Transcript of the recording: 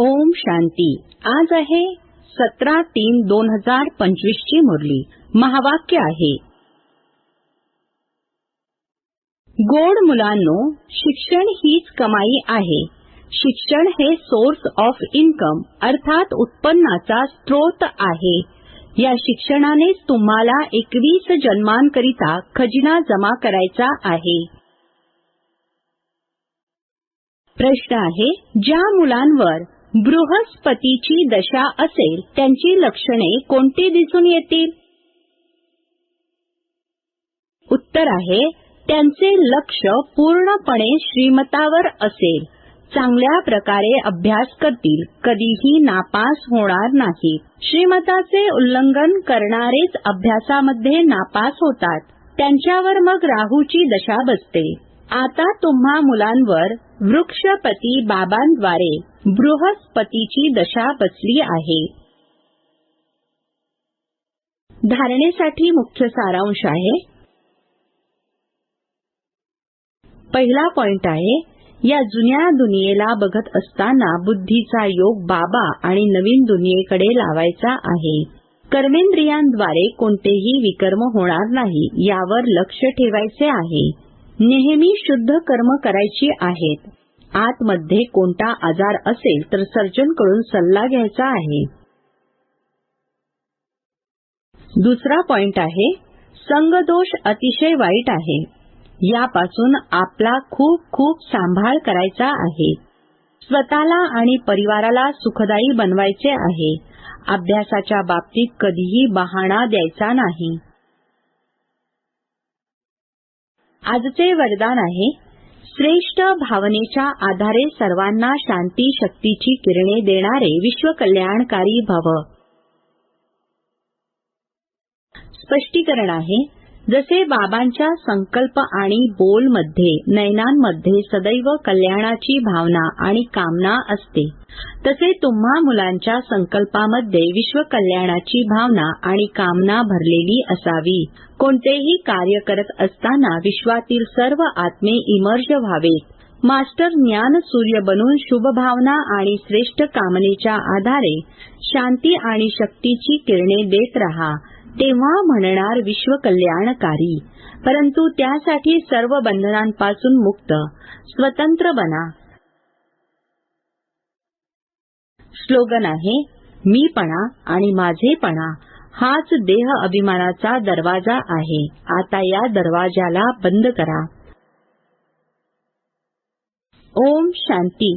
ओम शांती. आज आहे सतरा तीन दोन हजार पंचवीस ची मुरली. महावाक्य आहे. गोड मुलांनो शिक्षण हीच कमाई आहे. शिक्षण हे सोर्स ऑफ इन्कम अर्थात उत्पन्नाचा स्रोत आहे. या शिक्षणाने तुम्हाला एकवीस जन्मांकरिता खजिना जमा करायचा आहे. प्रश्न आहे ज्या मुलांवर बृहस्पतीची दशा असेल त्यांची लक्षणे कोणती दिसून येतील? उत्तर आहे त्यांचे लक्ष पूर्णपणे श्रीमतावर असेल. चांगल्या प्रकारे अभ्यास करतील कधीही नापास होणार नाही. श्रीमताचे उल्लंघन करणारेच अभ्यासामध्ये नापास होतात. त्यांच्यावर मग राहूची दशा बसते. आता तुम्हा मुलांवर वृक्षपती बाबांद्वारे बृहस्पतीची दशा बसली आहे. धारणेसाठी मुख्य सारांश आहे. पहिला पॉइंट आहे या जुन्या दुनियेला बघत असताना बुद्धीचा योग बाबा आणि नवीन दुनियेकडे लावायचा आहे. कर्मेंद्रियांद्वारे कोणतेही विकर्म होणार नाही यावर लक्ष ठेवायचे आहे. नेहमी शुद्ध कर्म करायची आहेत. आतमध्ये कोणता आजार असेल तर सर्जनकडून सल्ला घ्यायचा आहे. दुसरा पॉइंट आहे संगदोष अतिशय वाईट आहे. यापासून आपला खूप खूप सांभाळ करायचा आहे. स्वतःला आणि परिवाराला सुखदायी बनवायचे आहे. अभ्यासाच्या बाबतीत कधीही बहाणा द्यायचा नाही. आजचे वरदान आहे श्रेष्ठ भावनेच्या आधारे सर्वांना शांती शक्तीची किरणे देणारे विश्वकल्याणकारी भव. स्पष्टीकरण आहे जसे बाबांच्या संकल्प आणि बोलमध्ये नयनांमध्ये सदैव कल्याणाची भावना आणि कामना असते तसे तुम्हा मुलांच्या संकल्पामध्ये विश्वकल्याणाची भावना आणि कामना भरलेली असावी. कोणतेही कार्य करत असताना विश्वातील सर्व आत्मे इमर्ज व्हावेत. मास्टर ज्ञान सूर्य बनून शुभभावना आणि श्रेष्ठ कामनेच्या आधारे शांती आणि शक्तीची किरणे देत रहा. तेव्हा म्हणणार विश्व कल्याणकारी परंतु त्यासाठी सर्व बंधनांपासून मुक्त. स्वतंत्र बना. स्लोगन आहे मीपणा आणि माझेपणा हाच देह अभिमानाचा दरवाजा आहे. आता या दरवाजाला बंद करा. ओम शांती.